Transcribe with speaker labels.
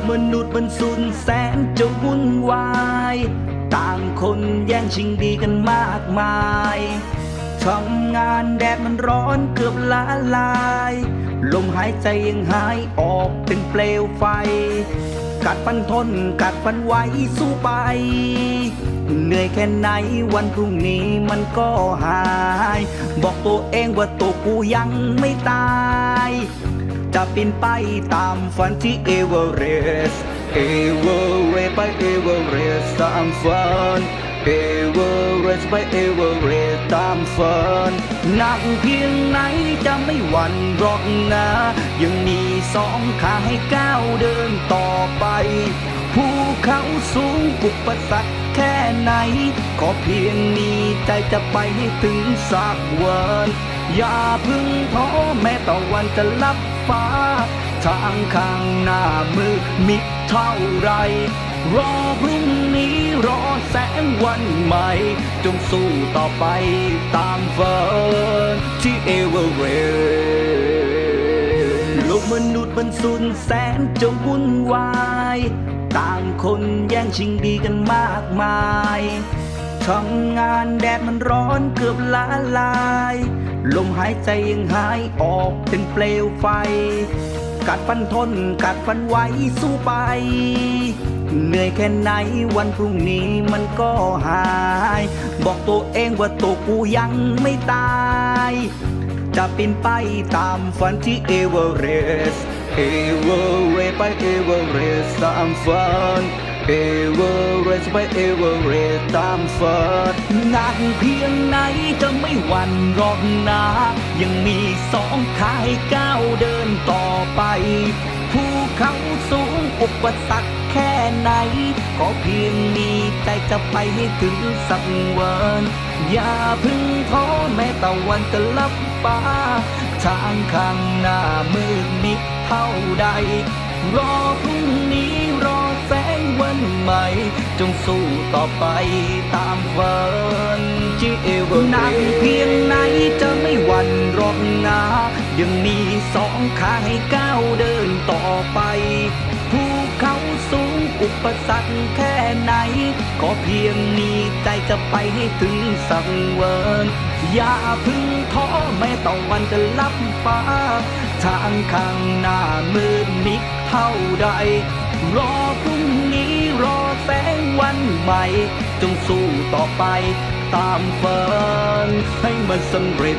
Speaker 1: กมนุษย์มันสุนแสนจะวุ่นวาย ต่างคนแย่งชิงดีกันมากมายทำงานแดดมันร้อนเกือบละลาย ลมหายใจยังหายออกเป็นเปลวไฟ กัดฟันทนกัดฟันไว้สู้ไป เหนื่อยแค่ไหนวันพรุ่งนี้มันก็หาย บอกตัวเองว่าตัวกูยังไม่ตาย จะปีนไปตามฝันที่เอเวอเรสต์เอเวอเรสต์ไปเอเวอเรสต์ตามฝันเอเวอเรสต์ไปเอเวอเรสต์ตามฝันหนักเพียงไหนจะไม่หวั่นหรอกนะ ยังมีสองขาให้ก้าวเดินต่อไป ภูเขาสูงอุปสรรคแค่ไหน ขอเพียงมีใจจะไปให้ถึงสักวัน อย่าพึ่งท้อแม้ต่อวันจะลับฟ้า ทางข้างหน้ามือมิดเท่าไร รอพรุ่งนี้รอแสงวันใหม่ จงสู้ต่อไปตามฝันที่เอเวอเรสต์โลกมนุษย์มันสุนแสนจะวุ่นวาย ต่างคนแย่งชิงดีกันมากมายทำงานแดดมันร้อนเกือบละลาย ลมหายใจยังหายออกเป็นเปลวไฟ กัดฟันทนกัดฟันไว้สู้ไป เหนื่อยแค่ไหนวันพรุ่งนี้มันก็หาย บอกตัวเองว่าตัวกูยังไม่ตาย จะบินไปตามฝันที่เอเวอเรสต์ เอเวอรสต์ไปเอเวอเรสต์ตามฝันเอเวอเรสต์ไปเอเวอรสต์ตามฝันหนักเพียงไหนจะไม่หวั่นรอกนะ ยังมีสองขาให้ก้าวเดินต่อไปภูเขาสูงอุปสรรคแค่ไหน ก็เพียงมีใจจะไปให้ถึงสักวัน อย่าเพึ่งท้อแม้ตะวันจะลับ ฟ้า ทางข้างหน้ามืดมิดเท่าใด รอพรุ่งนี้รอแสงวันใหม่ จงสู้ต่อไปตามฝันที่เอวหนักเพียงไหนจะไม่หวั่นรอกนะยังมีสองขาให้ก้าวเดินต่อไปภู อุปสรรคแค่ไหนก็เพียงมีใจจะไปให้ถึงสักวันอย่าพึ่งท้อแม้ต่อวันจะลับฟ้า ทางข้างหน้ามืดมิดเท่าใด รอพรุ่งนี้รอแสงวันใหม่ จงสู้ต่อไปตามฝันให้มันสำเร็จ